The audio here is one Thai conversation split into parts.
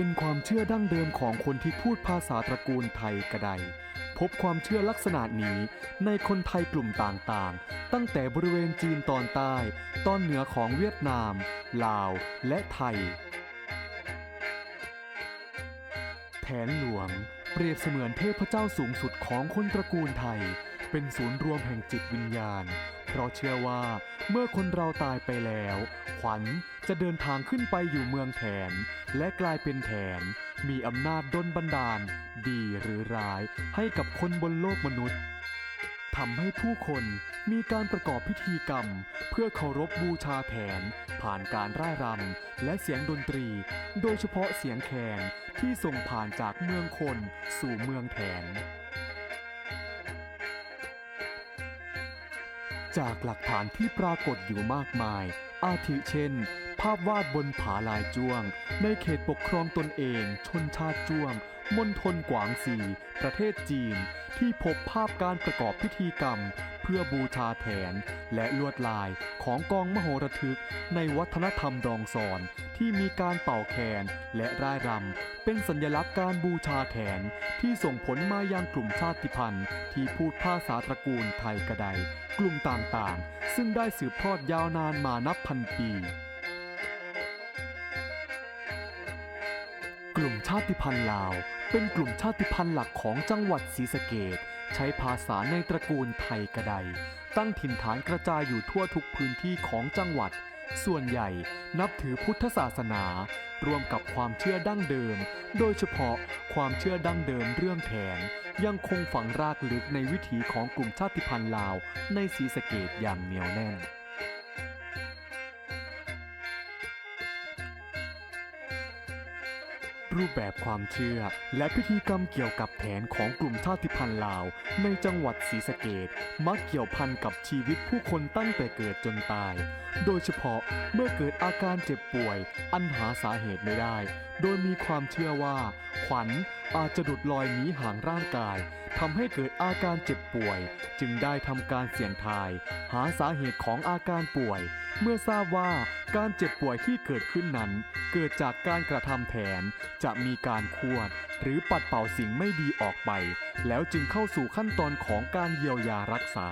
เป็นความเชื่อดั้งเดิมของคนที่พูดภาษาตระกูลไทยกระได พบความเชื่อลักษณะนี้ในคนไทยกลุ่มต่างๆ ตั้งแต่บริเวณจีนตอนใต้ ตอนเหนือของเวียดนาม ลาว และไทย แผนหลวง เปรียบเสมือนเทพเจ้าสูงสุดของคนตระกูลไทย เป็นศูนย์รวมแห่งจิตวิญญาณ เพราะเชื่อว่าเมื่อคนเราตายไปแล้ว ขวัญจะเดินทางขึ้นไปอยู่เมืองแผนและกลายเป็นแผนมีอำนาจดลบันดาล ดีหรือร้ายให้กับคนบนโลกมนุษย์ทำให้ผู้คนมีการประกอบพิธีกรรม เพื่อเคารพบูชาแผน ผ่านการร่ายรำและเสียงดนตรี โดยเฉพาะเสียงแคนที่ส่งผ่านจากเมืองคนสู่เมืองแผน จากหลักฐานที่ปรากฏอยู่มากมาย อาทิเช่น ภาพวาดบนผาลายจ้วง ในเขตปกครองตนเอง ชนชาติจ้วงมณฑลกวางซี ประเทศจีน ที่พบภาพการประกอบพิธีกรรม พื่อบูชาแทนและลวดลายของกองมโหระทึกในวัฒนธรรมดองซอนที่มีการเป่าแคนและร่ายรำเป็นสัญลักษณ์การบูชาแทนที่ส่งผลมายังกลุ่มชาติพันธุ์ ที่พูดภาษาตระกูลไทยกระไดกลุ่มต่างๆ ซึ่งได้สืบทอดยาวนานมานับพันปีกลุ่มชาติพันธุ์ลาว เป็นกลุ่มชาติพันธุ์หลักของจังหวัดศรีสะเกด ใช้ภาษาในตระกูลไทยกระได ตั้งถิ่นฐานกระจายอยู่ทั่วทุกพื้นที่ของจังหวัด ส่วนใหญ่นับถือพุทธศาสนา รวมกับความเชื่อดั้งเดิม โดยเฉพาะความเชื่อดั้งเดิมเรื่องแทนยังคงฝังรากลึกในวิถีของกลุ่มชาติพันธุ์ลาว ในศรีสะเกดอย่างเหนียวแน่น รูปแบบความเชื่อ และพิธีกรรมเกี่ยวกับแผนของกลุ่มชาติพันธุ์ลาว ในจังหวัดศรีสะเกดมักเกี่ยวพันกับชีวิตผู้คนตั้งแต่เกิดจนตาย โดยเฉพาะเมื่อเกิดอาการเจ็บป่วย อันหาสาเหตุไม่ได้ โดยมีความเชื่อว่า ขวัญอาจจะดุดลอยหนีห่างร่างกายทำให้เกิดอาการเจ็บป่วย จึงได้ทำการเสี่ยงทาย หาสาเหตุของอาการป่วย เมื่อทราบว่าการเจ็บป่วยที่เกิดขึ้นนั้น เกิดจากการกระทำแผน จะมีการควด หรือปัดเป่าสิ่งไม่ดีออกไป แล้วจึงเข้าสู่ขั้นตอนของการเยียวยารักษา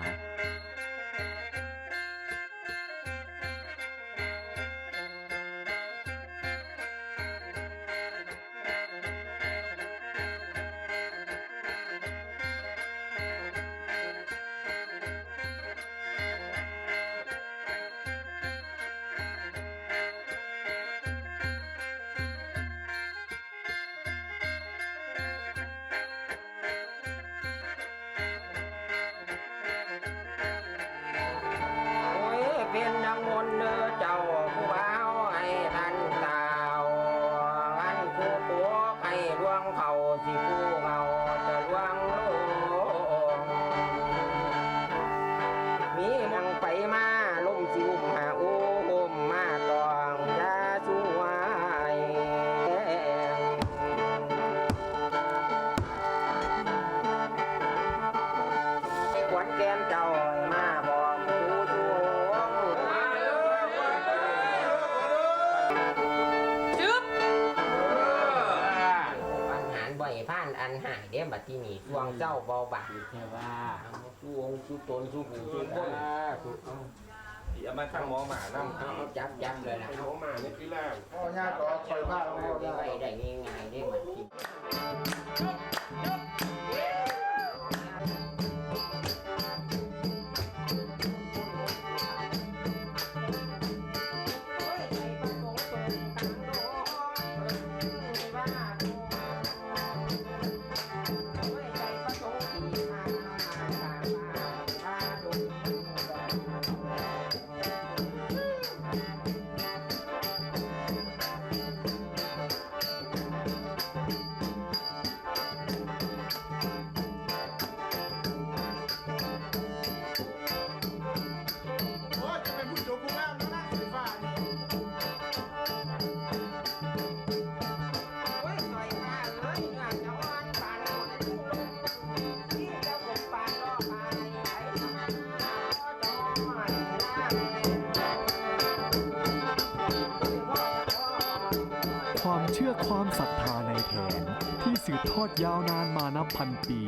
ขวัญแก้มเจ้าอ่อยมาบอกผู้ชวงจึ๊บปัญหาบ่อยผ่านอันหายเด้บัดที่นี่ช่วงเจ้าเบาบางแค่ว่าช่วงสู้ตนสู้ผู้สู้คนอย่ามาทางหมอหมานั่งจับจับเลยนะหมอหมานี่คือแรกพ่อย่าต่อคอยบ้านเราเอาได้ได้ง่ายๆได้บัดที่ นที่สืบทอดยาวนานมานับพันปี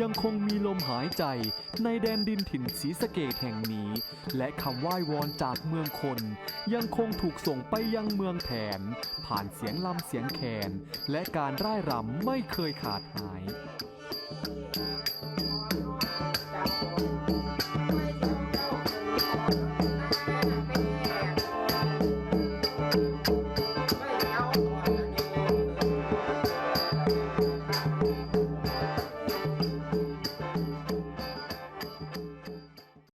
ยังคงมีลมหายใจในแดนดินถิ่นศรีสะเกตแห่งนี้ และคำไหว้วอนจากเมืองคน ยังคงถูกส่งไปยังเมืองแถน ผ่านเสียงลำเสียงแขนและการร่ายรำไม่เคยขาดหาย